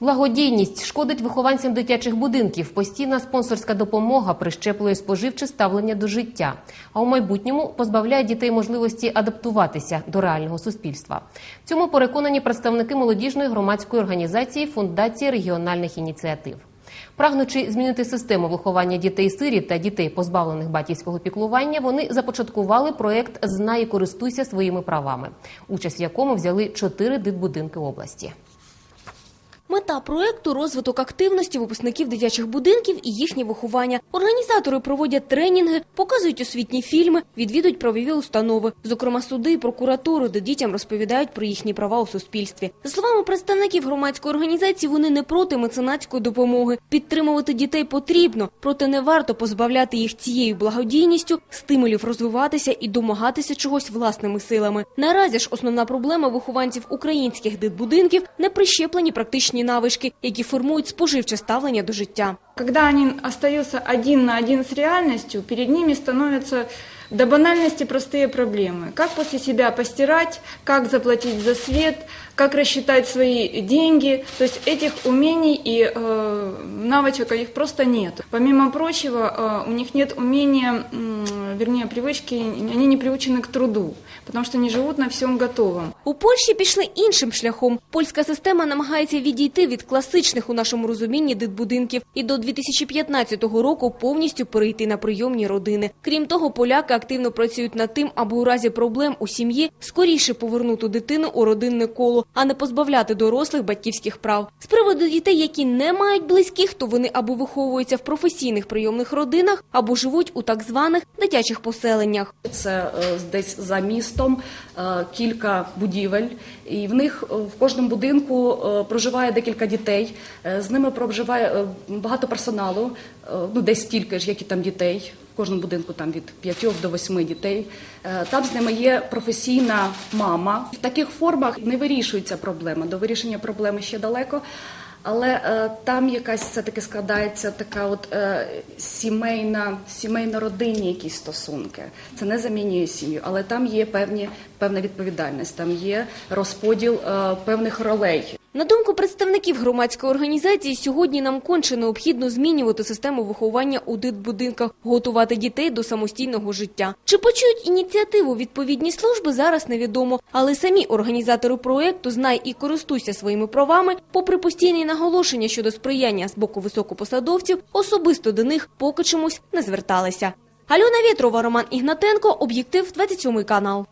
Благодійність шкодить вихованцям дитячих будинків. Постійна спонсорська допомога прищеплює споживче ставлення до життя, а у майбутньому позбавляє дітей можливості адаптуватися до реального суспільства. В цьому переконані представники молодіжної громадської організації Фундації регіональних ініціатив. Прагнучи змінити систему виховання дітей сиріт та дітей, позбавлених батьківського піклування, вони започаткували проєкт Знай і користуйся своїми правами, участь в якому взяли чотири дитбудинки області. Мета проекту розвиток активності випускників дитячих будинків і їхнє виховання. Організатори проводять тренінги, показують освітні фільми, відвідують правові установи, зокрема суди і прокуратуру, де дітям розповідають про їхні права у суспільстві. За словами представників громадської організації, вони не проти меценатської допомоги. Підтримувати дітей потрібно, проте не варто позбавляти їх цією благодійністю, стимулів розвиватися і домагатися чогось власними силами. Наразі ж основна проблема вихованців українських дитбудинків – неприщеплені практичні навички, які формують споживче ставлення до життя. Когда они остаются один на один с реальностью, перед ними становятся до банальности простые проблемы. Как после себя постирать, как заплатить за свет, как рассчитать свои деньги. То есть этих умений и э, навычек их просто нет. Помимо прочего, э, у них нет умения, м, вернее, привычки, они не приучены к труду, потому что они живут на всем готовом. У Польщі пішли іншим шляхом. Польська система намагається відійти від класичних у нашому розумінні дитбудинків і до 2015 року повністю перейти на прийомні родини. Крім того, поляки активно працюють над тим, аби у разі проблем у сім'ї скоріше повернути дитину у родинне коло, а не позбавляти дорослих батьківських прав. З приводу дітей, які не мають близьких, то вони або виховуються в професійних прийомних родинах, або живуть у так званих дитячих поселеннях. Це е, десь за містом е, кілька будівель, і в них е, в кожному будинку проживає декілька дітей. З ними проживає багато персоналу, е, ну десь стільки ж, як і там дітей. В кожному будинку там від 5 до 8 дітей. Е, Там з ними є професійна мама. В таких формах не вирішується проблема. До вирішення проблеми ще далеко. Але е, там якась все таки складається така от е, сімейна, сімейно-родинні якісь стосунки. Це не замінює сім'ю, але там є певні певна відповідальність, там є розподіл е, певних ролей. На думку представників громадської організації, сьогодні нам конче необхідно змінювати систему виховання у дитбудинках, готувати дітей до самостійного життя. Чи почують ініціативу відповідні служби, зараз невідомо. Але самі організатори проєкту «Знай і користуйся своїми правами», попри постійні наголошення щодо сприяння з боку високопосадовців, особисто до них поки чомусь не зверталися. Альона Вєтрова, Роман Ігнатенко, Об'єктив, 27 канал.